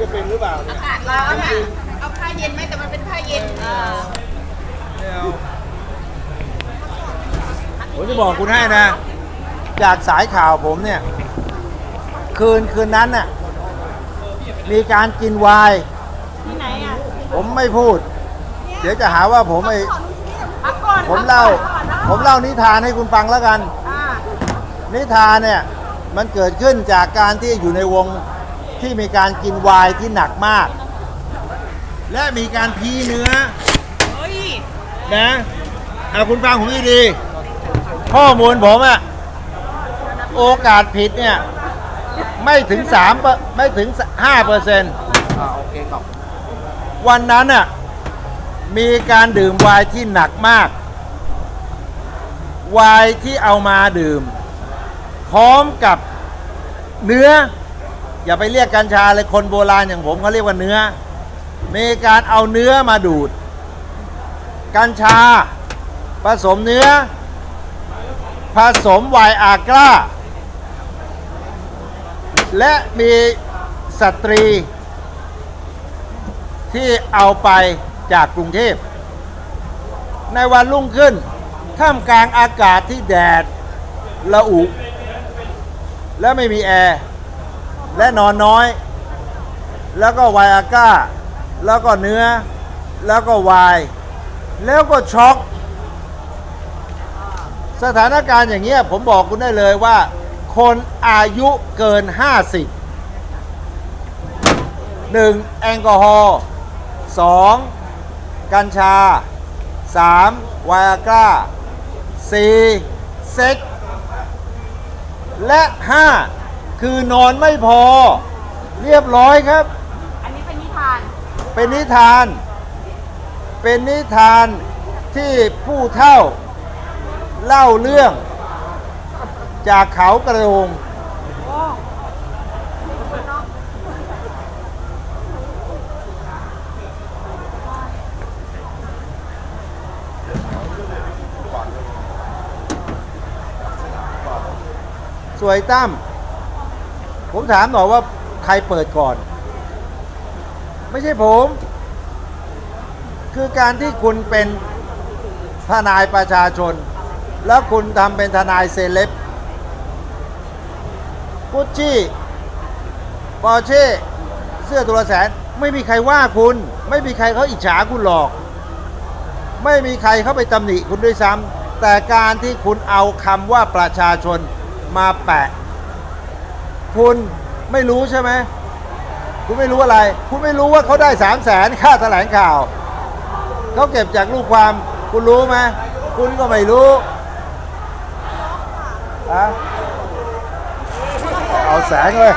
จะเป็นหรือเปล่าเนี่ยอากาศร้อนอะเอาผ้าเย็นไหมแต่มันเป็นผ้าเย็นเออไม่เอาผมจะบอกคุณให้นะ จากสายข่าวผมเนี่ย คืนคืนนั้นน่ะมีการกินไวน์ที่ไหนอะผมไม่พูด เดี๋ยวจะหาว่าผมไอ้พักก่อนผมเล่าพักก่อนผมเล่านิทานให้คุณฟังแล้วกันอ่านิทานเนี่ย มันเกิดขึ้นจากการที่อยู่ในวง ที่มีการกินไวน์ที่หนักมาก และมีการพีเนื้อเฮ้ยนะเอาคุณฟังผมดีๆข้อมูลผมอะโอกาสผิดเนี่ย ไม่ถึง3เปอร์ไม่ถึง5เปอร์เซ็นต์อ่าโอเคครับวันนั้นน่ะมีการดื่มไวน์ที่หนักมาก ไวน์ที่เอามาดื่ม พร้อมกับเนื้อ อย่าไปเรียกกัญชาเลยคนโบราณอย่างผมเขาเรียกว่าเนื้อ มีการเอาเนื้อมาดูด กัญชา ผสมเนื้อ ผสมไวอากร้า และมีสตรี ที่เอาไปจากกรุงเทพ ในวันรุ่งขึ้น ท่ามกลางอากาศที่แดด ละอุ และไม่มีแอร์ และนอนน้อย แล้วก็ไวอาก้า แล้วก็เนื้อ แล้วก็วน์แล้วก็ช็อก สถานการณ์อย่างเงี้ยผมบอกคุณได้เลยว่า คนอายุเกิน 50 1. แอลกอฮอล์ 2. กัญชา 3. ไวอาก้า 4. เซ็กและ 5. คือนอนไม่พอ เรียบร้อยครับ อันนี้เป็นนิทาน เป็นนิทาน เป็นนิทานที่ผู้เท่า เล่าเรื่อง จากเขากระโดงโอ้สวยตั้ม ผมถามหน่อยว่าใครเปิดก่อน ไม่ใช่ผม คือการที่คุณเป็นทนายประชาชน แล้วคุณทำเป็นทนายเซเลบกุชชี่ปอร์เช่เสื้อตัวละแสน ไม่มีใครว่าคุณ ไม่มีใครเขาอิจฉาคุณหรอก ไม่มีใครเขาไปตำหนิคุณด้วยซ้ำแต่การที่คุณเอาคำว่าประชาชนมาแปะ คุณไม่รู้ใช่ไหมคุณไม่รู้อะไร คุณไม่รู้ว่าเขาได้สามแสนค่าแถลงข่าวเขาเก็บจากลูกความคุณรู้ไหมคุณก็ไม่รู้อะเอาแสงเลย